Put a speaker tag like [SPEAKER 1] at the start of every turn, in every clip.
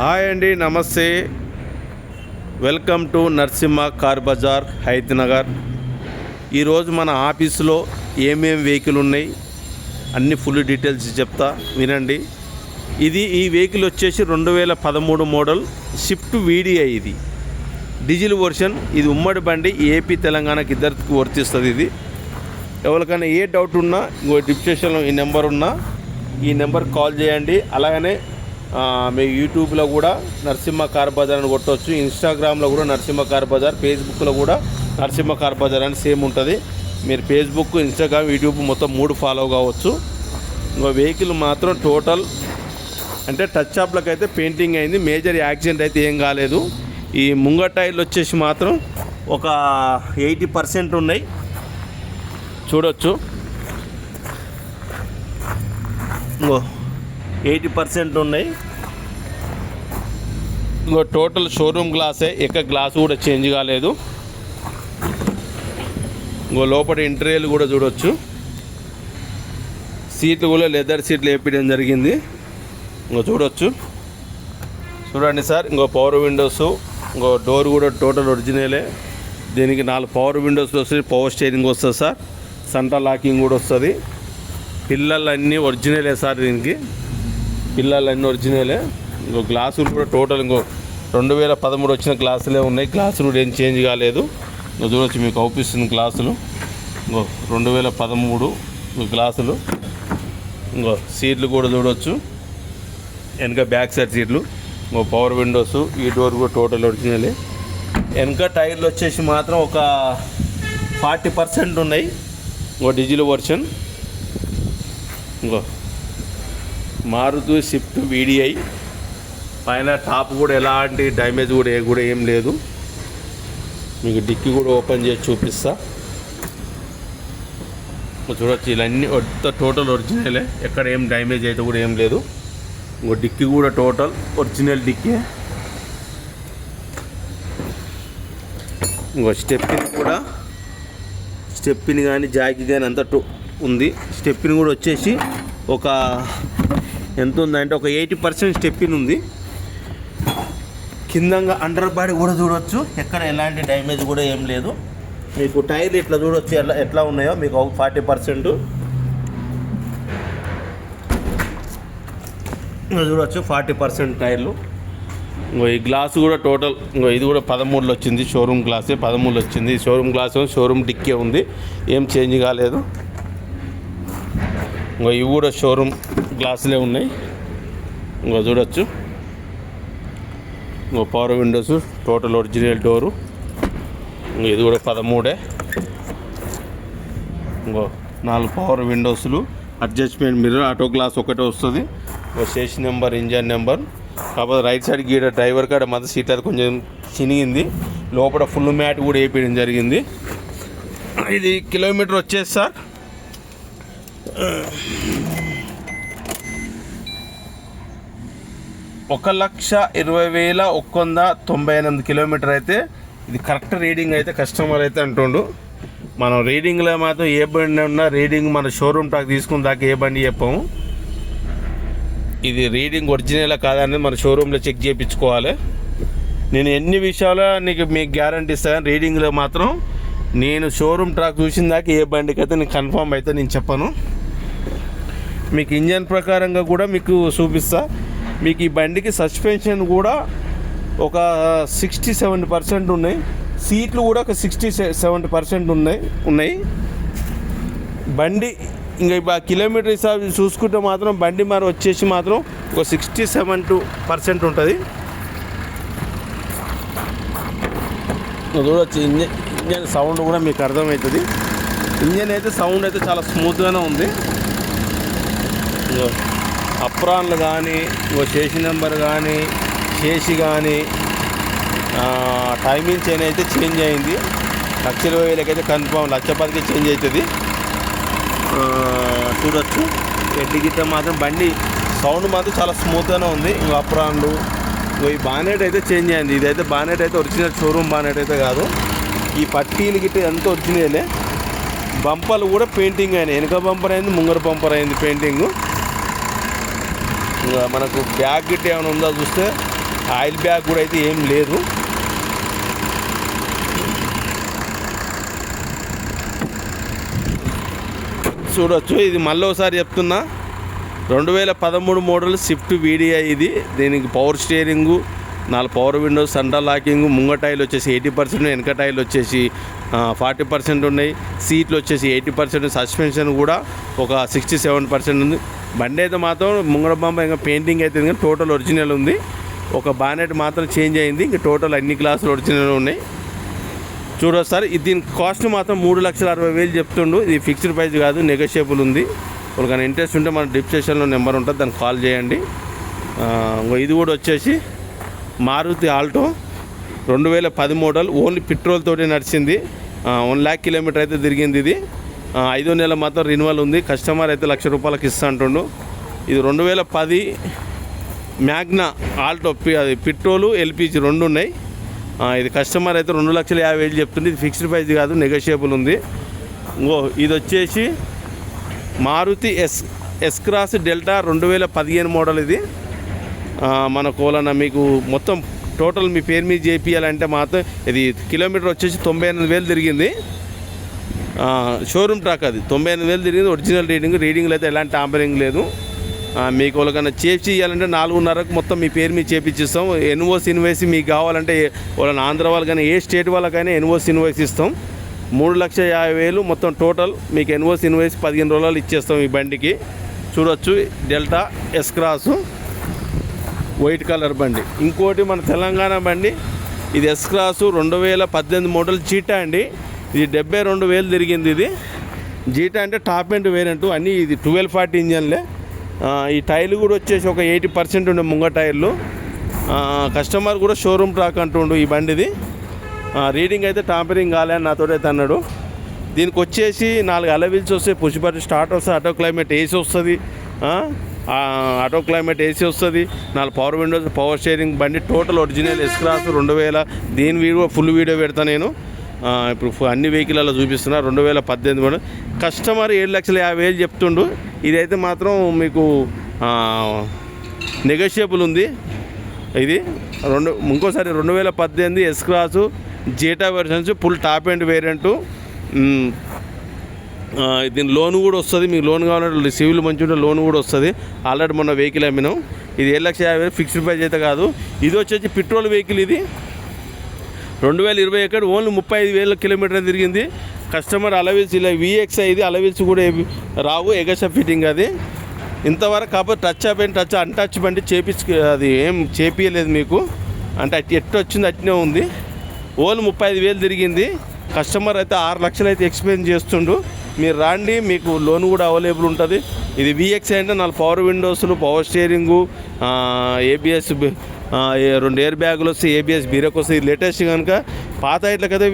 [SPEAKER 1] Hi అండి నమస్తే. Welcome to Narasimha car bazaar Hydernagar ఈరోజు మన ఆఫీసులో ఏమేం వెహికల్ ఉన్నాయి అన్ని ఫుల్ డీటెయిల్స్ చెప్తా వినండి. ఇది ఈ వెహికల్ వచ్చేసి రెండు వేల పదమూడు మోడల్ షిఫ్ట్ వీడిఐ ఇది. డీజిల్ వర్షన్ ఇది ఉమ్మడి బండి ఏపీ తెలంగాణకి ఇద్దరికి వర్తిస్తుంది ఇది. ఎవరికైనా ఏ డౌట్ ఉన్నా ఇంకో డిస్క్రిప్షన్లో ఈ నెంబర్ ఉన్నా ఈ నెంబర్ కాల్ చేయండి. అలాగనే మీ యూట్యూబ్లో కూడా నరసింహ కార్ బజార్ అని కొట్టవచ్చు ఇన్స్టాగ్రామ్లో కూడా నరసింహ కార్ బజార్ ఫేస్బుక్లో కూడా నరసింహ కార్ బజార్ అని సేమ్ ఉంటుంది. మీరు ఫేస్బుక్ ఇన్స్టాగ్రామ్ యూట్యూబ్ మొత్తం మూడు ఫాలో కావచ్చు. వెహికల్ మాత్రం టోటల్ అంటే టచ్ అప్లకు అయితే పెయింటింగ్ అయింది మేజర్ యాక్సిడెంట్ అయితే ఏం కాలేదు. ఈ ముంగ టైర్లు వచ్చేసి మాత్రం ఒక ఎయిటీ పర్సెంట్ ఉన్నాయి. చూడొచ్చు. ఇంకో ఎయిటీ పర్సెంట్ ఉన్నాయి. టోటల్ షోరూమ్ గ్లాసే ఎక్క గ్లాస్ కూడా చేంజ్ కాలేదు. ఇంకో లోపల ఇంటీరియల్ కూడా చూడొచ్చు. సీట్లు కూడా లెదర్ సీట్లు వేపించడం జరిగింది. ఇంకో చూడొచ్చు. చూడండి సార్ ఇంకో పవర్ విండోస్ ఇంకో డోర్ కూడా టోటల్ ఒరిజినలే దీనికి నాలుగు పవర్ విండోస్ వస్తుంది పవర్ స్టీరింగ్ వస్తుంది సార్. సెంటర్ లాకింగ్ కూడా వస్తుంది. పిల్లలన్నీ ఒరిజినలే సార్ దీనికి. పిల్లలన్నీ ఒరిజినలే ఇంకో గ్లాసులు కూడా టోటల్ ఇంకో రెండు వేల పదమూడు వచ్చిన గ్లాసులే ఉన్నాయి. గ్లాసులు కూడా ఏం చేంజ్ కాలేదు. ఇంకో చూడొచ్చు మీకు అవుపిస్తుంది గ్లాసులు. ఇంకో రెండు వేల పదమూడు గ్లాసులు. ఇంకో సీట్లు కూడా చూడొచ్చు. వెనక బ్యాక్ సైడ్ సీట్లు. ఇంకో పవర్ విండోస్ ఈ డోర్ కూడా టోటల్ ఒరిజినల్. వెనక టైర్లు వచ్చేసి మాత్రం ఒక ఫార్టీ పర్సెంట్ ఉన్నాయి. ఇంకో డిజిల్ వర్షన్. ఇంకో మారుతూ షిఫ్ట్ వీడిఐ. పైన టాప్ కూడా ఎలాంటి డ్యామేజ్ కూడా ఏ కూడా ఏం లేదు. మీకు డిక్కి కూడా ఓపెన్ చేసి చూపిస్తా. చూడొచ్చు ఇవన్నీ టోటల్ ఒరిజినలే. ఎక్కడ ఏం డ్యామేజ్ అయితే కూడా ఏం లేదు. ఇంకో డిక్కి కూడా టోటల్ ఒరిజినల్ డిక్కి. ఇంకో స్టెప్పిన్ కూడా స్టెప్పిన్ కానీ జాకి కానీ అంత టో- ఉంది. స్టెప్పిన్ కూడా వచ్చేసి ఒక ఎంత ఉందంటే ఒక ఎయిటీ పర్సెంట్ స్టెప్పిన్ ఉంది. కిందంగా అండర్ బాడీ కూడా చూడొచ్చు. ఎక్కడ ఎలాంటి డ్యామేజ్ కూడా ఏం లేదు. మీకు టైర్లు ఇట్లా చూడొచ్చు ఎట్లా ఎట్లా ఉన్నాయో. మీకు ఒక ఫార్టీ పర్సెంట్ చూడొచ్చు ఫార్టీ పర్సెంట్ టైర్లు. ఇంకో ఈ గ్లాస్ కూడా టోటల్ ఇంకో ఇది కూడా పదమూడులో వచ్చింది. షోరూమ్ గ్లాసే పదమూడులో వచ్చింది. షోరూమ్ గ్లాస్ షోరూమ్ డిక్కే ఉంది. ఏం చేంజ్ కాలేదు. ఇంకో ఇవి కూడా షోరూమ్ గ్లాసులే ఉన్నాయి. ఇంకో చూడొచ్చు. Power windows total original door ఇది కూడా పదమూడే. ఇంకో నాలుగు పవర్ విండోస్లు అడ్జస్ట్మెంట్ మిర్రర్ ఆటో గ్లాస్ ఒకటే వస్తుంది. ఇంకో స్టేషన్ నెంబర్ ఇంజన్ నెంబర్ కాకపోతే రైట్ సైడ్ గీడ డ్రైవర్ కాడ మధ్య సీట్ అది కొంచెం చినిగింది. లోపల ఫుల్ మ్యాట్ కూడా వేయడం జరిగింది. ఇది కిలోమీటర్ వచ్చేసి సార్ ఒక లక్ష ఇరవై వేల ఒక్క వంద తొంభై ఎనిమిది కిలోమీటర్ అయితే ఇది కరెక్ట్ రీడింగ్ అయితే కస్టమర్ అయితే అంటుండు. మనం రీడింగ్లో మాత్రం ఏ బండి ఉన్నా రీడింగ్ మన షోరూమ్ టాక్ తీసుకున్న దాకా ఏ బండి చెప్పాము. ఇది రీడింగ్ ఒరిజినల్ కాదనేది మన షోరూంలో చెక్ చేయించుకోవాలి. నేను ఎన్ని విషయాలు నీకు మీకు గ్యారంటీ ఇస్తాను రీడింగ్లో మాత్రం నేను షోరూమ్ ట్రాక్ చూసిన దాకా ఏ బండికి అయితే నేను కన్ఫామ్ అయితే నేను చెప్పను. మీకు ఇంజన్ ప్రకారంగా కూడా మీకు చూపిస్తా. మీకు ఈ బండికి సస్పెన్షన్ కూడా ఒక సిక్స్టీ సెవెంటీ పర్సెంట్ ఉన్నాయి. సీట్లు కూడా ఒక సిక్స్టీ సెవెంటీ పర్సెంట్ ఉన్నాయి. ఉన్నాయి. బండి ఇంకా కిలోమీటర్ హిసాబ్ చూసుకుంటే మాత్రం బండి మరి వచ్చేసి మాత్రం ఒక సిక్స్టీ సెవెన్ టు పర్సెంట్ ఉంటుంది. చూడొచ్చు ఇంజన్ ఇంజన్ సౌండ్ కూడా మీకు అర్థమవుతుంది. ఇంజన్ అయితే సౌండ్ అయితే చాలా స్మూత్గానే ఉంది. అప్రాన్లు కానీ ఓ చేసి నెంబర్ కానీ చేసి కానీ టైమింగ్ చైన్ అయితే చేంజ్ అయింది. లక్ష ఇరవై వేలకైతే కన్ఫామ్ లక్ష పదికి చేంజ్ అవుతుంది. చూడొచ్చు. ఎడ్డి గిట్ట మాత్రం బండి సౌండ్ మాత్రం చాలా స్మూత్గానే ఉంది. ఇంకా అప్రాన్లు ఇంకో ఈ బానెట్ అయితే చేంజ్ అయింది. ఇదైతే బానెట్ అయితే ఒరిజినల్ షోరూమ్ బానెట్ అయితే కాదు. ఈ పట్టీలు గిట్ట ఎంత ఒరిజినలే. బంపర్లు కూడా పెయింటింగ్ అయినాయి. వెనక బంపర్ అయింది ముంగర బంపర్ అయింది పెయింటింగ్. మనకు బ్యాగ్ గిట్ ఏమైనా ఉందో చూస్తే? ఆయిల్ బ్యాగ్ కూడా అయితే ఏం లేదు. చూడొచ్చు ఇది మళ్ళీ ఒకసారి చెప్తున్నా. రెండు వేల పదమూడు మోడల్ స్విఫ్ట్ వీడియా ఇది. దీనికి పవర్ స్టీరింగు నాలుగు పవర్ విండోస్ సెంటర్ లాకింగ్ ముంగ టైర్లు వచ్చేసి ఎయిటీ పర్సెంట్ వెనక టైర్లు వచ్చేసి ఫార్టీ పర్సెంట్ ఉన్నాయి. సీట్లు వచ్చేసి ఎయిటీ పర్సెంట్ సస్పెన్షన్ కూడా ఒక సిక్స్టీ సెవెన్ పర్సెంట్ ఉంది. బండి అయితే మాత్రం ముంగడ బొమ్మ ఇంకా పెయింటింగ్ అయితే ఇంకా టోటల్ ఒరిజినల్ ఉంది. ఒక బానెట్ మాత్రం చేంజ్ అయింది. ఇంకా టోటల్ అన్ని క్లాసులు ఒరిజినల్ ఉన్నాయి. చూడొచ్చు సార్ దీని కాస్ట్ మాత్రం మూడు లక్షల అరవై వేలు చెప్తుండు. ఇది ఫిక్స్డ్ ప్రైస్ కాదు నెగోషియబుల్ ఉంది. ఒకరికైనా ఇంట్రెస్ట్ ఉంటే మన డిస్క్రిప్షన్లో నెంబర్ ఉంటుంది దానికి కాల్ చేయండి. ఇది కూడా వచ్చేసి మారుతి ఆల్టో రెండు వేల పది మోడల్ ఓన్లీ పెట్రోల్ తోటి నడిచింది. వన్ ల్యాక్ కిలోమీటర్ అయితే తిరిగింది ఇది. ఐదో నెల మాత్రం రిన్యువల్ ఉంది. కస్టమర్ అయితే లక్ష రూపాయలకి ఇస్తా అంటుండు. ఇది రెండు వేల పది మ్యాగ్నా ఆల్టో అది పెట్రోలు ఎల్పిజి రెండు ఉన్నాయి. ఇది కస్టమర్ అయితే రెండు లక్షల యాభై వేలు చెప్తుంది. ఇది ఫిక్స్డ్ ప్రైస్ కాదు నెగోషియబుల్ ఉంది. ఇంకో ఇది వచ్చేసి Maruti S S Cross Delta రెండు వేల పదిహేను మోడల్ ఇది. మన కోలన మీకు మొత్తం టోటల్ మీ పేరు మీద చేపియాలంటే మాత్రం ఇది కిలోమీటర్ వచ్చేసి తొంభై ఎనిమిది వేలు తిరిగింది. షోరూమ్ ట్రాక్ అది. తొంభై ఎనిమిది వేలు తిరిగింది ఒరిజినల్ రీడింగ్ రీడింగ్లో అయితే ఎలాంటి టాంపరింగ్ లేదు. మీకు వాళ్ళకన్నా చేసి ఇవ్వాలంటే నాలుగున్నరకు మొత్తం మీ పేరు మీద చేపించిస్తాం ఎన్ఓస్ ఇన్వాయిస్ మీకు కావాలంటే వాళ్ళని ఆంధ్ర వాళ్ళు కానీ ఏ స్టేట్ వాళ్ళకైనా ఎన్ఓస్ ఇన్వాయిస్ ఇస్తాం. మూడు లక్షల యాభై వేలు మొత్తం టోటల్ మీకు ఎన్ఓస్ ఇన్వాయిస్ పదిహేను రోజులు ఇచ్చేస్తాం ఈ బండికి. చూడొచ్చు Delta S Cross white colour బండి. ఇంకోటి మన తెలంగాణ బండి. ఇది ఎస్ క్రాసు రెండు వేల పద్దెనిమిది మోడల్ చీటా అండి. ఇది డెబ్బై రెండు వేలు తిరిగింది ఇది. జీటా అంటే టాప్ ఎండ్ వేరియంట్ అన్నీ ఇది ట్వెల్వ్ ఫార్టీ ఇంజన్లే. ఈ టైర్లు కూడా వచ్చేసి ఒక ఎయిటీ పర్సెంట్ ఉండే ముంగ టైర్లు. కస్టమర్ కూడా షోరూమ్ ట్రాక్ అంటుండు ఈ బండిది. రీడింగ్ అయితే టాంపరింగ్ కాలే అని నాతో అయితే అన్నాడు. దీనికి వచ్చేసి నాలుగు అలవిల్స్ వస్తాయి. పుష్ బటన్ స్టార్ట్ వస్తుంది ఆటో క్లైమేట్ ఏసీ వస్తుంది. ఆటో క్లైమేట్ ఏసీ వస్తుంది. నాలుగు పవర్ విండోస్ పవర్ షేరింగ్ బండి టోటల్ ఒరిజినల్ ఎస్ క్లాస్ రెండు వేల. దీని వీడియో ఫుల్ వీడియో పెడతా నేను. ఇప్పుడు అన్ని వెహికల్లో చూపిస్తున్నా రెండు వేల పద్దెనిమిది మోడల్ కస్టమర్ ఏడు లక్షల యాభై వేలు చెప్తుండు. ఇదైతే మాత్రం మీకు నెగోషియబుల్ ఉంది. ఇది రెండు ఇంకోసారి రెండు వేల పద్దెనిమిది S class Zeta versions full top and variant దీని లోన్ కూడా వస్తుంది. మీకు లోన్ కావాలంటే సివిల్ మంచి ఉంటే లోన్ కూడా వస్తుంది. ఆల్రెడీ మొన్న వెహికల్ అమ్మినాం. ఇది ఏడు లక్ష యాభై వేలు ఫిక్స్డ్ ప్రైస్ అయితే కాదు. ఇది వచ్చేసి పెట్రోల్ వెహికల్ ఇది. రెండు వేల ఇరవై ఒకటి ఓన్లీ ముప్పై ఐదు వేల కిలోమీటర్ తిరిగింది. కస్టమర్ అలవిల్స్ ఇలా విఎక్స్ ఇది అలవిల్స్ కూడా రావు ఎగస ఫిట్టింగ్ అది. ఇంతవరకు కాకపోతే టచ్ అయిపోయిన టచ్ అన్టచ్ బండి చేపించు అది ఏం చేపించలేదు మీకు. అంటే అట్ ఎట్టు వచ్చింది అట్నే ఉంది. ఓన్లీ ముప్పై ఐదు వేలు తిరిగింది. కస్టమర్ అయితే ఆరు లక్షలు అయితే ఎక్స్ప్లెయిన్ చేస్తుండు. మీరు రాండి మీకు లోన్ కూడా అవైలబుల్ ఉంటుంది. ఇది విఎక్స్ అంటే నాలుగు పవర్ విండోస్లు పవర్ స్టీరింగు ఏబిఎస్ రెండు ఎయిర్ బ్యాగులు వస్తాయి ఏబిఎస్ బీరక్ వస్తాయి ఇది లేటెస్ట్ కనుక పాత ఇట్ల కదా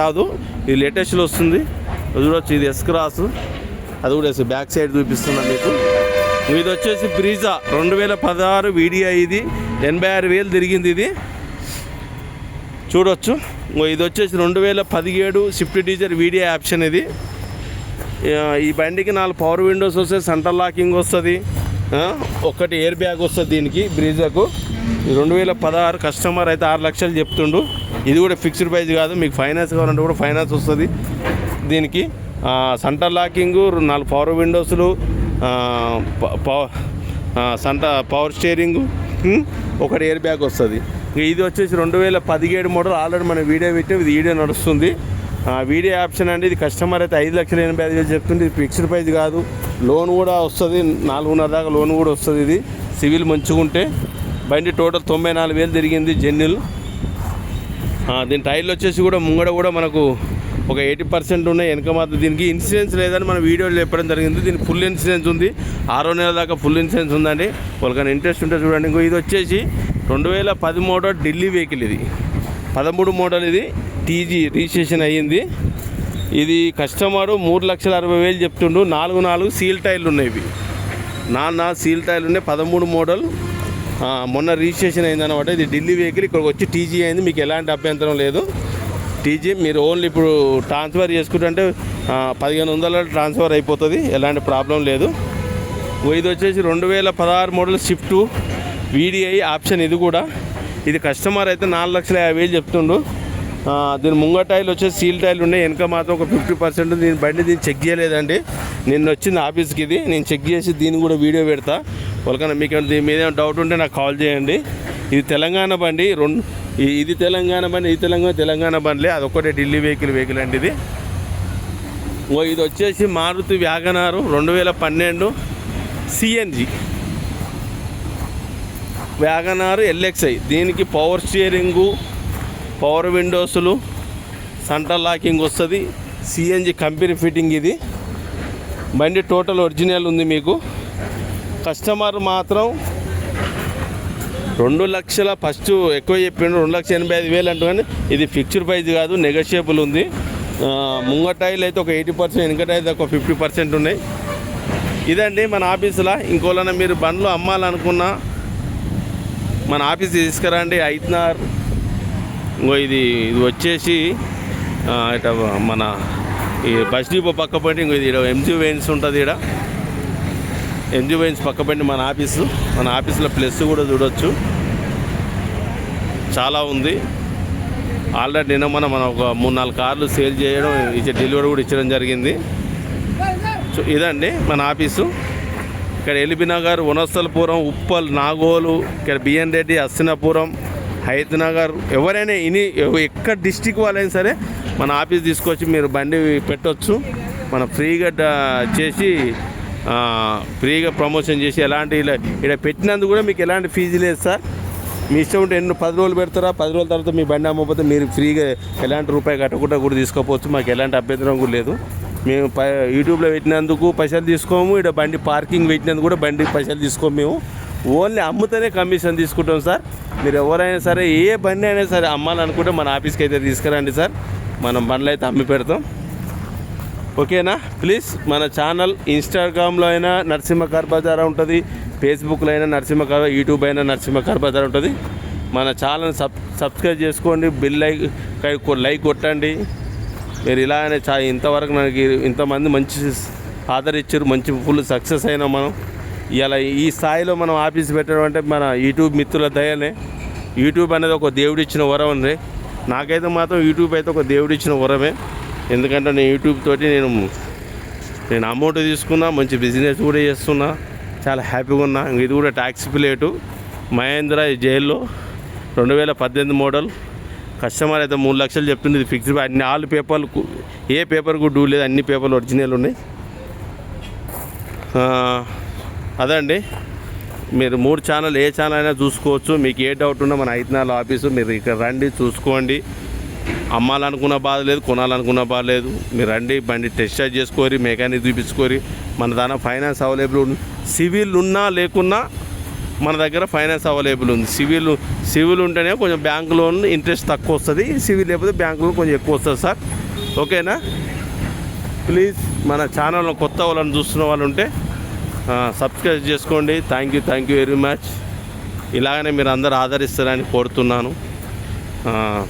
[SPEAKER 1] రాదు. ఇది లేటెస్ట్లో వస్తుంది. చూడొచ్చు ఇది ఎస్ క్రాస్ అది కూడా బ్యాక్ సైడ్ చూపిస్తున్నా మీకు. ఇది వచ్చేసి బ్రీజా రెండు వేల పదహారు వీడియో ఇది. ఎనభై ఆరు వేలు తిరిగింది ఇది. చూడొచ్చు. ఇది వచ్చేసి రెండు వేల పదిహేడు స్విఫ్ట్ డీజర్ వీడియో ఆప్షన్ ఇది. ఈ బండికి నాలుగు పవర్ విండోస్ వస్తాయి సెంటర్ లాకింగ్ వస్తుంది. ఒకటి ఎయిర్ బ్యాగ్ వస్తుంది దీనికి బ్రీజాకు రెండు వేల పదహారు కస్టమర్ అయితే ఆరు లక్షలు చెప్తుండు. ఇది కూడా ఫిక్స్డ్ ప్రైస్ కాదు మీకు ఫైనాన్స్ కావాలంటే కూడా ఫైనాన్స్ వస్తుంది. దీనికి సెంటర్ లాకింగ్ నాలుగు పవర్ విండోస్లు సంట పవర్ స్టీరింగ్ ఒకటి ఎయిర్ బ్యాగ్ వస్తుంది. ఇది వచ్చేసి రెండు వేల పదిహేడు మోడల్ ఆల్రెడీ మన వీడియో పెట్టాం ఇది వీడియో నడుస్తుంది. వీడియో ఆప్షన్ అండి ఇది కస్టమర్ అయితే ఐదు లక్షల ఎనభై ఐదు వేలు చెప్తుంది ఇది ఫిక్స్డ్ ప్రైస్ కాదు. లోన్ కూడా వస్తుంది నాలుగున్నర దాకా లోన్ కూడా వస్తుంది ఇది. సివిల్ మంచుకుంటే బండి టోటల్ తొంభై నాలుగు వేలు తిరిగింది జెన్యుల్. దీని టైర్లు వచ్చేసి కూడా ముంగడ కూడా మనకు ఒక ఎయిటీ పర్సెంట్ ఉన్నాయి. వెనక మాత్రం దీనికి ఇన్సూరెన్స్ లేదని మన వీడియోలో చెప్పడం జరిగింది. దీనికి ఫుల్ ఇన్సూరెన్స్ ఉంది. ఆరో నెలల దాకా ఫుల్ ఇన్సూరెన్స్ ఉందండి. వాళ్ళకైనా ఇంట్రెస్ట్ ఉంటే చూడండి. ఇంకో ఇది వచ్చేసి రెండు వేల పది మోడల్ ఢిల్లీ వెహికల్ ఇది. పదమూడు మోడల్ ఇది టీజీ రిజిస్ట్రేషన్ అయ్యింది. ఇది కస్టమరు మూడు లక్షల అరవై వేలు చెప్తుండు. నాలుగు నాలుగు సీల్ టైర్లు ఉన్నాయి ఇవి. నాన్న సీల్ టైర్లు ఉన్నాయి. పదమూడు మోడల్ మొన్న రిజిస్ట్రేషన్ అయిందనమాట ఇది ఢిల్లీ వెహికల్ ఇక్కడికి వచ్చి టీజీ అయింది. మీకు ఎలాంటి అభ్యంతరం లేదు. టీజీ మీరు ఓన్లీ ఇప్పుడు ట్రాన్స్ఫర్ చేసుకుంటుంటే పదిహేను వందల ట్రాన్స్ఫర్ అయిపోతుంది. ఎలాంటి ప్రాబ్లం లేదు. ఇది వచ్చేసి రెండు వేల పదహారు మోడల్ షిఫ్ట్ వీడిఐ ఆప్షన్ ఇది కూడా. ఇది కస్టమర్ అయితే నాలుగు లక్షల యాభై వేలు చెప్తుండు. దీని ముంగ టైల్ వచ్చేసి సీల్ టైల్ ఉన్నాయి వెనక మాత్రం ఒక ఫిఫ్టీ పర్సెంట్ దీని బండి దీన్ని చెక్ చేయలేదండి. నిన్న వచ్చింది ఆఫీస్కి ఇది. నేను చెక్ చేసి దీన్ని కూడా వీడియో పెడతా. వాళ్ళకన్నా మీకు దీని మీద ఏమైనా డౌట్ ఉంటే నాకు కాల్ చేయండి. ఇది తెలంగాణ బండి రెండు ఇది తెలంగాణ బండి ఇది తెలంగాణ తెలంగాణ బండిలే అదొక్కటే ఢిల్లీ వెహికల్ వెహికల్ అండి ఇది. ఓ ఇది వచ్చేసి మారుతి వ్యాగనారు రెండు వేల పన్నెండు సిఎన్జి వ్యాగనారు ఎల్ఎక్స్ఐ దీనికి పవర్ స్టీరింగు పవర్ విండోస్లు సెంటర్ లాకింగ్ వస్తుంది. సిఎన్జి కంపెనీ ఫిట్టింగ్ ఇది. బండి టోటల్ ఒరిజినల్ ఉంది మీకు. కస్టమర్ మాత్రం రెండు లక్షల ఫస్ట్ ఎక్కువ చెప్పిండు రెండు లక్షల ఎనభై ఐదు వేలు అంటూ కానీ ఇది ఫిక్స్డ్ ప్రైస్ కాదు నెగోషియబుల్ ఉంది. ముంగటాయిలు అయితే ఒక ఎయిటీ పర్సెంట్ వెనకటాయిలు ఒక ఫిఫ్టీ పర్సెంట్ ఉన్నాయి. ఇదండి మన ఆఫీసులో. ఇంకోలైనా మీరు బండ్లు అమ్మాలనుకున్నా మన ఆఫీస్ తీసుకురండి ఐత్నార్. ఇంకో ఇది ఇది వచ్చేసి ఇట మన ఈ బస్ డిపో పక్క పోయి ఇంకో ఇది ఎంజీ వెయిన్స్ ఉంటుంది ఇక్కడ ఎంజీ వెయిన్స్ మన ఆఫీసు. మన ఆఫీసులో ప్లస్ కూడా చూడొచ్చు. చాలా ఉంది. ఆల్రెడీ నిన్న మనం మనం ఒక మూడు నాలుగు కార్లు సేల్ చేయడం ఇచ్చే డెలివరీ కూడా ఇచ్చడం జరిగింది. సో ఇదండి మన ఆఫీసు. ఇక్కడ ఎలిబినగర్ నగర్ వనస్థలపురం ఉప్పల్ నాగోలు ఇక్కడ బిఎన్ రెడ్డి అస్సినాపురం హైత్ నగర్. ఎవరైనా ఇని ఎక్కడ డిస్టిక్ వాళ్ళైనా సరే మన ఆఫీస్ తీసుకొచ్చి మీరు బండి పెట్టొచ్చు. మనం ఫ్రీగా చేసి ఫ్రీగా ప్రమోషన్ చేసి ఎలాంటి ఇలా ఇక్కడ పెట్టినందుకు కూడా మీకు ఎలాంటి ఫీజు లేదు సార్. మీ ఇష్టం ఉంటే ఎన్నో పది రోజులు పెడతారా పది రోజుల తర్వాత మీ బండి అమ్మకపోతే మీరు ఫ్రీగా ఎలాంటి రూపాయి కట్టకుండా కూడా తీసుకోపోవచ్చు మాకు ఎలాంటి అభ్యంతరం కూడా లేదు. మేము ప యూట్యూబ్లో పెట్టినందుకు పైసలు తీసుకోము ఇక్కడ బండి పార్కింగ్ పెట్టినందుకు కూడా బండి పైసలు తీసుకోము మేము. ఓన్లీ అమ్ముతేనే కమిషన్ తీసుకుంటాం సార్. మీరు ఎవరైనా సరే ఏ బండి అయినా సరే అమ్మాలనుకుంటే మన ఆఫీస్కి అయితే తీసుకురండి సార్. మనం బండ్లు అయితే అమ్మి పెడతాం. ఓకేనా? ప్లీజ్ మన ఛానల్ ఇన్స్టాగ్రామ్లో అయినా నరసింహ కార్ బజార్ ఉంటుంది ఫేస్బుక్లో అయినా నరసింహ కార్ యూట్యూబ్ అయినా నరసింహ కార్ బజార్ ఉంటుంది. మన ఛానల్ సబ్ సబ్స్క్రైబ్ చేసుకోండి బిల్ లైక్ లైక్ కొట్టండి. మీరు ఇలానే చా ఇంతవరకు నాకు ఇంతమంది మంచి ఆదరించారు మంచి ఫుల్ సక్సెస్ అయినాం మనం. ఇలా ఈ స్థాయిలో మనం ఆఫీస్ పెట్టడం అంటే మన యూట్యూబ్ మిత్రుల దయనే. యూట్యూబ్ అనేది ఒక దేవుడిచ్చిన వరం అండి. నాకైతే మాత్రం యూట్యూబ్ అయితే ఒక దేవుడిచ్చిన వరమే. ఎందుకంటే నేను యూట్యూబ్ తోటి నేను నేను అమౌంట్ తీసుకున్నా మంచి బిజినెస్ కూడా చేస్తున్నా చాలా హ్యాపీగా ఉన్నా. ఇది కూడా ట్యాక్స్ ప్లేటు మహేంద్ర జైల్లో రెండు వేల పద్దెనిమిది మోడల్ కస్టమర్ అయితే మూడు లక్షలు చెప్తుంది ఇది ఫిక్స్డ్ అన్ని ఆల్ పేపర్లు ఏ పేపర్ కూడా డూ లేదు అన్ని పేపర్లు ఒరిజినల్ ఉన్నాయి. అదే అండి. మీరు మూడు ఛానల్ ఏ ఛానల్ అయినా చూసుకోవచ్చు. మీకు ఏ డౌట్ ఉన్నా మన ఐదునాల ఆఫీసు మీరు ఇక్కడ రండి చూసుకోండి. అమ్మాలనుకున్న బాధ లేదు కొనాలనుకున్న బాధ లేదు. మీరు రండి బండి టెస్ట్ డ్రైవ్ చేసుకోరి మెకానిక్ చూపించుకోరి. మన దాని ఫైనాన్స్ అవైలబుల్ ఉంది. సివిల్ ఉన్నా లేకున్నా మన దగ్గర ఫైనాన్స్ అవైలబుల్ ఉంది. సివిల్ సివిల్ ఉంటేనే కొంచెం బ్యాంక్ లోన్ ఇంట్రెస్ట్ తక్కువ వస్తుంది. సివిల్ లేకపోతే బ్యాంక్ లోన్ కొంచెం ఎక్కువ వస్తుంది సార్. ఓకేనా? ప్లీజ్ మన ఛానల్లో కొత్త వాళ్ళని చూస్తున్న వాళ్ళు ఉంటే సబ్స్క్రైబ్ చేసుకోండి. Thank you thank you very much. ఇలాగనే మీరు అందరు ఆదరిస్తారని కోరుతున్నాను. ఆ,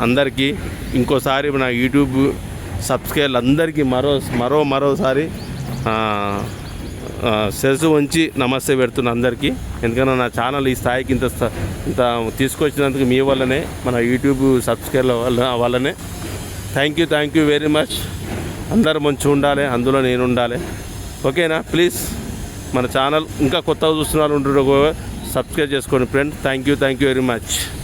[SPEAKER 1] అందరికీ ఇంకోసారి నా యూట్యూబ్ సబ్స్క్రైబర్ అందరికీ మరో మరో మరోసారి ఆ, ఉంచి నమస్తే పెడుతున్న అందరికీ. ఎందుకంటే నా ఛానల్ ఈ స్థాయికి ఇంత ఇంత తీసుకొచ్చినందుకు మీ వల్లనే మన యూట్యూబ్ సబ్స్క్రైబ్ వల్ల వల్లనే. Thank you thank you very much అందరూ మంచిగా ఉండాలి అందులో నేను ఉండాలి. ఓకేనా? ప్లీజ్ మన ఛానల్ ఇంకా కొత్తగా చూస్తున్న వాళ్ళు ఉంటుండే సబ్స్క్రైబ్ చేసుకోండి. Friend thank you thank you very much